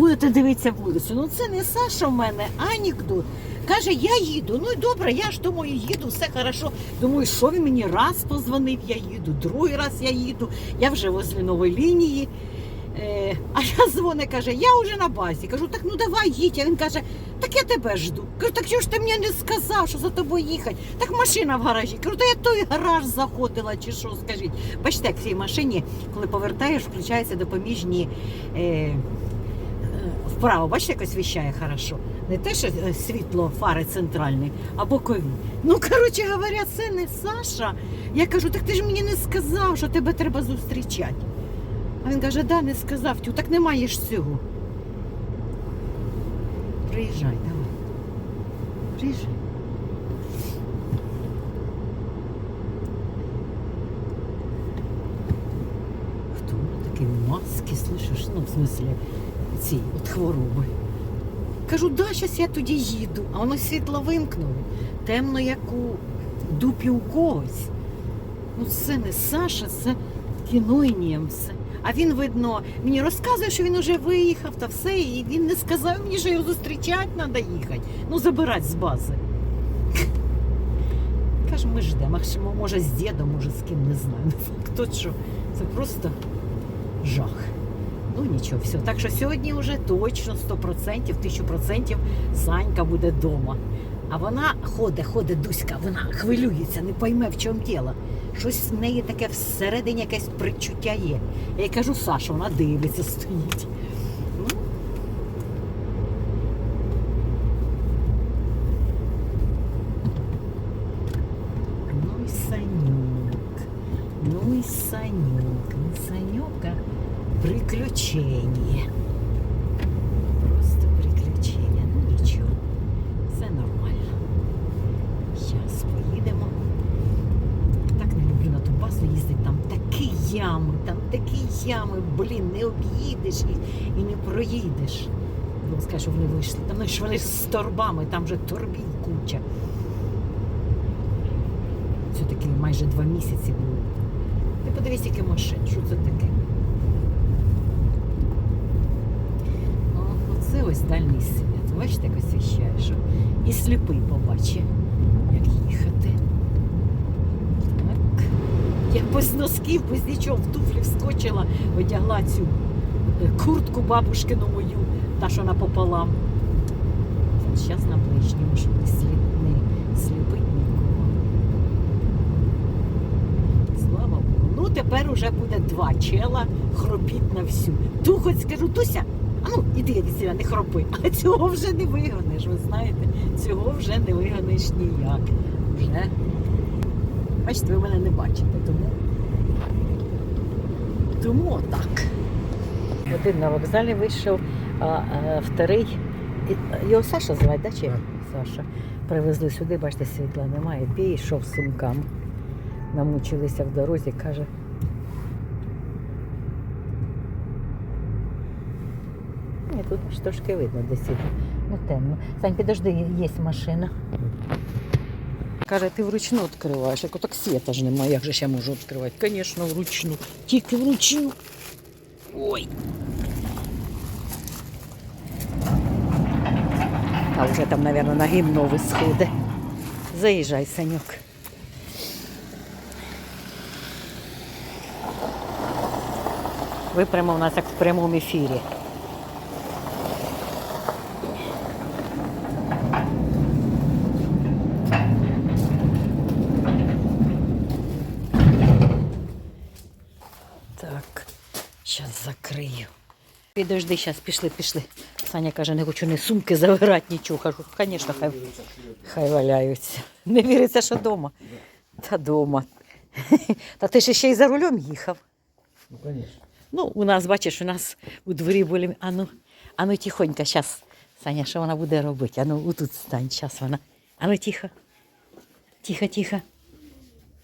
будете дивитися вулицю. Ну це не Саша в мене, анекдот. Каже, я їду. Ну і добре, я ж думаю, їду, все хорошо. Думаю, що він мені раз позвонив, я їду, другий раз я їду, я вже возле нової лінії. Е, а я дзвони, каже, я вже на базі. Кажу, так ну давай їдь. А він каже, так я тебе жду. Кажу, так чого ж ти мені не сказав, що за тобою їхати? Так машина в гаражі. Кажу, то я той гараж заходила чи що, скажіть. Бачите, як в цій машині, коли повертаєш, включаються допоміжні е, вправо. Бачите, як освіщає хорошо. Не те, що е, світло фари центральне, а бокові. Ну, коротше говоря, це не Саша. Я кажу, так ти ж мені не сказав, що тебе треба зустрічати. А він каже, да, не сказав. Тю, так немає ж цього. Приїжджай, давай. Приїжджай. Хто такий маски, слышиш? Ну, в смислі, ці от хвороби. Кажу, да, зараз я тоді їду. А воно світло вимкнуло. Темно, як у дупі у когось. Ну, це не Саша, це кіно і німце. А він, видно, мені розказує, що він вже виїхав та все, і він не сказав мені, що його зустрічати треба їхати. Ну, забирати з бази. Каже, ми ждемо. Може, з дідом, може, з ким не знаю. Факт що це просто жах. Ну нічого, все. Так що сьогодні вже точно 100%, 1000% Санька буде вдома. А вона ходить, ходить Дуська, вона хвилюється, не пойме, в чому діло. Щось в неї таке всередині якесь причуття є. Я їй кажу, Саша, вона дивиться, стоїть. Ну, і Санюк. Ну і Санюк. Приключення. Просто приключення. Ну нічого. Все нормально. Зараз поїдемо. Так не люблю на ту їздити. Там такі ями, там такі ями, блін, не об'їдеш їх і не проїдеш. Ну, скажу, що вони вийшли. Там ну, ж вони з торбами, там вже торбів куча. Все-таки майже два місяці було. Ти подивись, яке машин, що це таке? Оце ось дальній світ. Бачите, як освіщає, що і сліпий побачить, як їхати. Так. Я без носків, без нічого в туфлі вскочила, одягла цю е, куртку бабушкину мою, та що напополам. Зараз на ближньому, щоб не сліпить нікого. Слава Богу. Ну тепер уже буде два чела хропіть на всю. Ту хоч скажу, Туся, а ну іди від себе, не хропи. А цього вже не вигониш, ви знаєте, цього вже не вигониш ніяк. Вже. Бачите, ви мене не бачите, тому. Тому отак. Один на вокзалі вийшов, а, а вторий. Його Саша звати, да, чи? Саша. Привезли сюди, бачите, світла немає. Пішов з сумками. Намучилися в дорозі, каже. Тут трошки видно десь. Ну темно. Сань, підожди, є машина. Каже, ти вручну відкриваєш. Як так світа ж немає, як же я можу відкривати? Звісно, вручну. Тільки вручну. Ой. А вже там, мабуть, на гімно висходить. Заїжджай, Санюк. Ви прямо у нас як в прямому ефірі. Так, зараз закрию. Підожди, зараз пішли, пішли. Саня каже, не хочу ні сумки забирати, нічого. Кажу, звісно, хай, хай валяються. Не віриться, що вдома. Та вдома. Та ти ж ще й за рулем їхав. Ну, конечно. Ну, у нас, бачиш, у нас у дворі були. Ану, ану тихонько, зараз. Саня, що вона буде робити? Ану, отут стань, зараз вона. Ану, тихо. Тихо, тихо.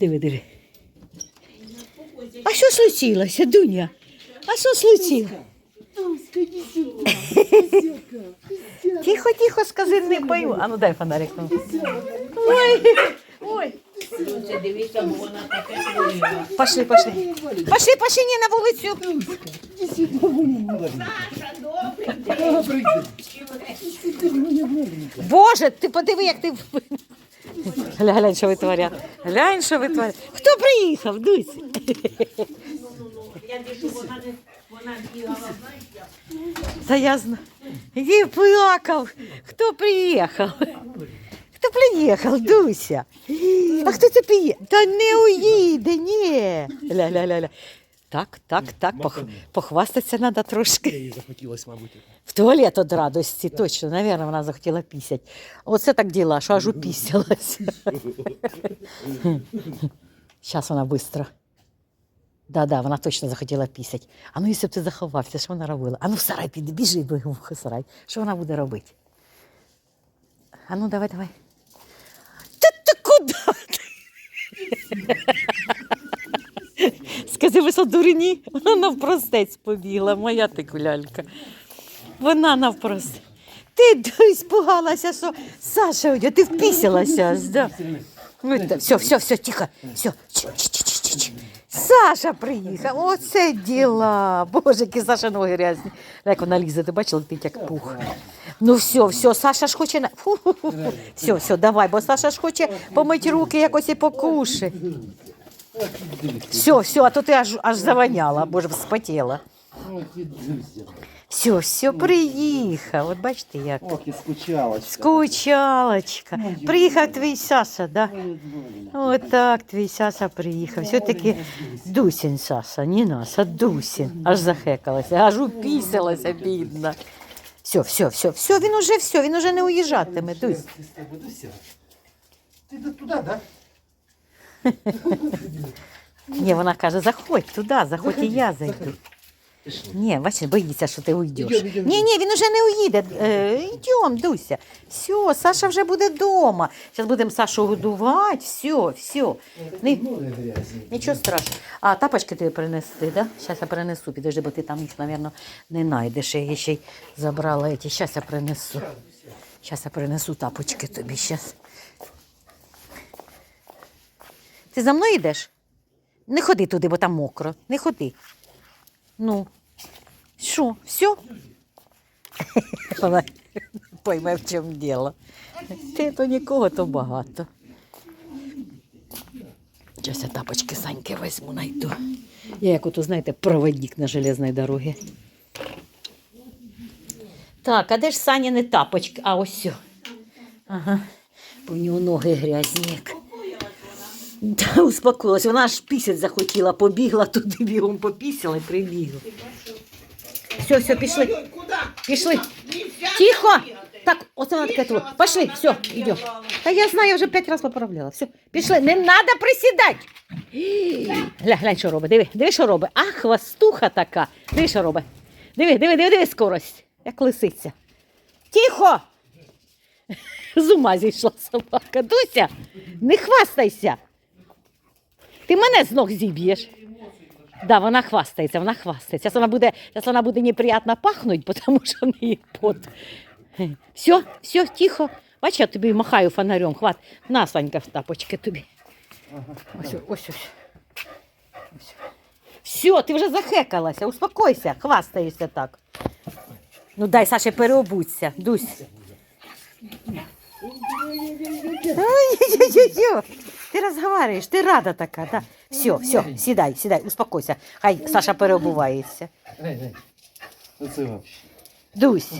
Диви, диви. А що случилося, Дуня? А що случилося? Тихо, тихо, скажи, не пою. А ну дай фонарик. Ой, ой. Пошли, пошли. Пошли, пошли, ні, на вулицю. Боже, ти подиви, як ти. глянь, що витворяє. Глянь, що витворяє. Хто приїхав, Дусь? Я біжу, вона не вона бігала, знаєш, Та я знаю. Він плакав. Хто приїхав? Хто приїхав, Дуся? А хто це приїхав? Та не уїде, ні. Ля-ля-ля-ля. Так, так, так, пох... похвастатися треба трошки. Ей захотілось, мабуть. В туалет від радості, точно, навірно, вона захотіла пісять. Оце так діла, що аж упісялася. Зараз вона швидко. Да-да, вона точно захотіла пісять. А ну, якщо б ти заховався, що вона робила? А ну в сарай піди, біжи в сарай. Що вона буде робити? А ну, давай, давай. Та ти куди? Скажи, ви що дурні? Вона навпростець побігла, моя ти кулялька. Вона навпростець. Ти десь пугалася, що Саша, уйде, ти впісилася. Да. Ну, все, все, все, тихо. Все. Ч, ч, ч, ч, ч. Саша приїхав. Оце діла. Боже, які Саша ноги грязні. Як вона лізе, ти бачила, летить як пух. Ну все, все, Саша ж хоче на. Все, все, давай, бо Саша ж хоче помити руки якось і покушати. Все, все, а то ти аж, аж завоняла, боже, вспотіла. Ох. Все, все, приїхав. От бачите як. Ох, і скучалочка. Скучалочка. Приїхав твій Саша, да? Моя Дуня. Отак твій Саша приїхав. Все-таки Дусін Саша, не нас, а Дусін. Аж захекалася, аж упісилася, бідна. Все, все, все, все, він уже все, він уже не уїжджатиме, Дусь. Ти туди, да? Ні, вона каже, заходь туди, заходь і я зайду. Ні, бачиш, боїться, що ти уйдеш. Ідем, ідем, Ні, ні, він уже не уїде. Е, йдем, Дуся. Все, Саша вже буде вдома. Зараз будемо Сашу годувати. Все, все. Не, Нічого страшного. А тапочки тобі принести, да? Зараз я принесу, підожди, бо ти там їх, мабуть, не знайдеш. Я ще й забрала ці. Зараз я принесу. Зараз я принесу тапочки тобі. Щас. Ти за мною йдеш? Не ходи туди, бо там мокро. Не ходи. Ну. Що, все? Вона пойме, в чому діло. Ти то нікого, то багато. Зараз я тапочки Саньки візьму, найду. Я як ото, знаєте, проводник на железній дорогі. Так, а де ж Саніни тапочки? А ось. Ага. В нього ноги грязні. як. Та успокоїлась. Вона аж пісять захотіла, побігла туди бігом попісила і прибігла. Все, все, пішли. Пішли. Тихо! Так, оце вона таке тут. Пошли, все, йдемо. Та я знаю, я вже п'ять разів поправляла. Все, пішли, не треба присідати. Гля, глянь, що робить. Диви, диви, що робить. А, хвастуха така. Диви, що робить. Диви, диви, диви, диви скорость. Як лисиця. Тихо! З ума зійшла собака. Дуся, не хвастайся. Ти мене з ног зіб'єш. Да, вона хвастається, вона хвастається. Зараз вона буде, зараз вона буде неприятно пахнуть, тому що в неї пот. Все, все, тихо. Бач, я тобі махаю фонарем. Хват. На, Санька, тапочки тобі. Ось, ось, ось. Все, ти вже захекалася, успокойся, хвастаєшся так. Ну дай, Саше, переобуться. Дусь. Ой-ой-ой-ой. Ти розговорюєш, ти рада така, да? Все, все, сідай, сідай, успокойся. Хай Саша переобувається. Вообще. Дусь,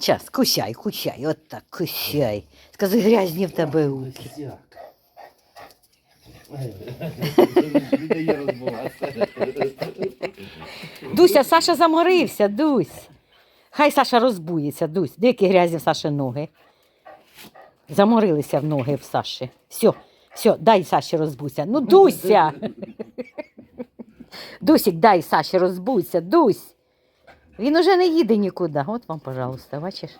час, кусяй, кусяй, от так, кусяй. Скажи, грязні в тебе руки. Дуся, Саша заморився, Дусь. Хай Саша розбується, Дусь. Деякі грязні в Саші ноги. Заморилися в ноги в Саші. Все, все, дай Саші розбуся. Ну, Дуся. Дусік, дай Саші розбуся, Дусь. Він уже не їде нікуди. От вам, пожалуйста, бачиш.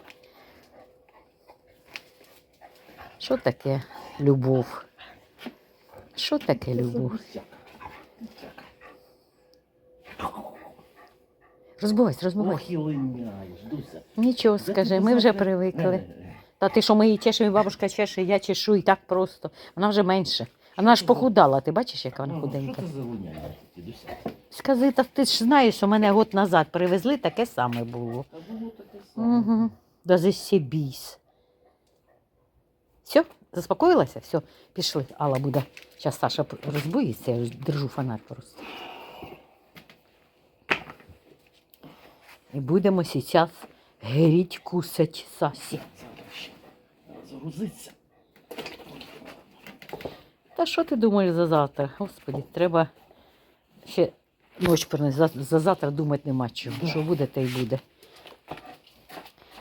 Що таке любов? Що таке любов? Розбувайся, розбувайся. Нічого скажи, ми вже привикли. Та ти що ми її чешемо, і бабушка чеше, я чешу і так просто. Вона вже менше. Вона ж похудала, ти бачиш, яка вона худенька. Що це за луняння? Скажи, та ти ж знаєш, що мене год назад привезли, таке саме було. Та було таке саме. Угу. Да засібісь. Все, заспокоїлася? Все, пішли. Алла буде. Зараз Саша розбоїться, я держу фонарь просто. І будемо зараз гріть кусать Сасі. Завтра Загрузиться. Та що ти думаєш за завтра? Господи, треба ще ніч принести. За, за завтра думати нема чого. Що буде, те й буде.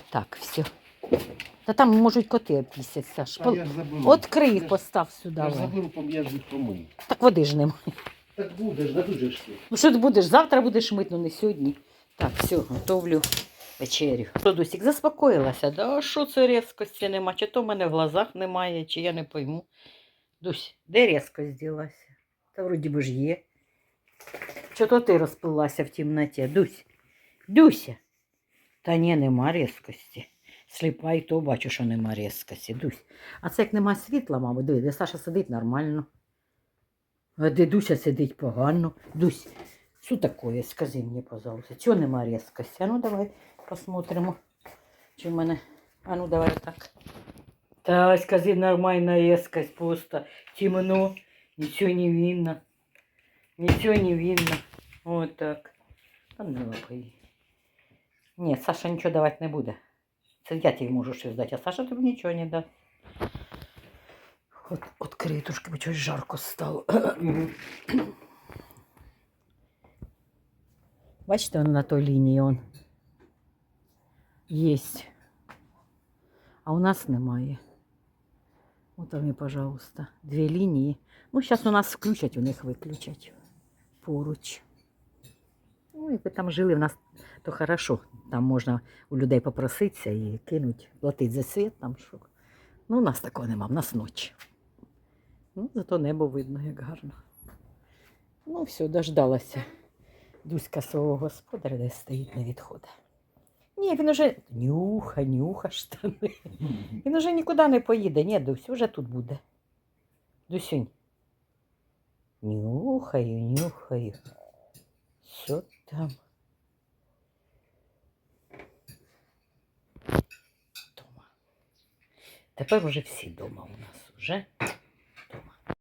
Так, все. Та там можуть коти опісяться. Саш. А я ж заберу. Открий Я їх, ж- постав сюди. Я ж заберу, пом- я ж їх помию. Так води ж нема. Так буде ж, дадуть ж ти. Ну що ти будеш? Завтра будеш мити, ну не сьогодні. Так, все, готовлю вечерю. Дусік, заспокоїлася? Да що це різкості нема? Чи то в мене в глазах немає, чи я не пойму. Дусь, де різкость ділася? Та вроді би ж є. Чи то ти розпилася в темноті? Дусь, Дуся. Та ні, нема різкості. Сліпа і то бачу, що нема різкості. Дусь. А це як нема світла, мабуть, диви, де Саша сидить нормально. А де Дуся сидить погано. Дусь, що таке, скажи мені, пожалуйста, чого нема різкості? А ну давай посмотримо. Чи в мене. А ну давай так. Та скажи, нормальна різкость, просто темно, нічого не видно. Нічого не видно. Вот так. А не лапай. Ні, Саша нічого давати не буде. Це я тобі можу щось дати, а Саша тобі нічого не дасть. От, открий трошки, бо чогось жарко стало. Бачите, он на той лінії он. Єсть. А у нас немає. От вони, пожалуйста, дві лінії. Ну, зараз у нас включать, у них виключать. Поруч. Ну, якби там жили в нас, то хорошо. Там можна у людей попроситися і кинуть, платити за світ, там що. Ну, у нас такого нема, в нас ночі. Ну, зато небо видно, як гарно. Ну, все, дождалася. Дуська свого господаря, де стоїть, не відходить. Ні, він уже нюха, нюха штани. Він уже нікуди не поїде. Ні, Дусь, вже тут буде. Дусюнь. Нюхаю, нюхаю. Що там? Дома. Тепер уже всі дома у нас уже.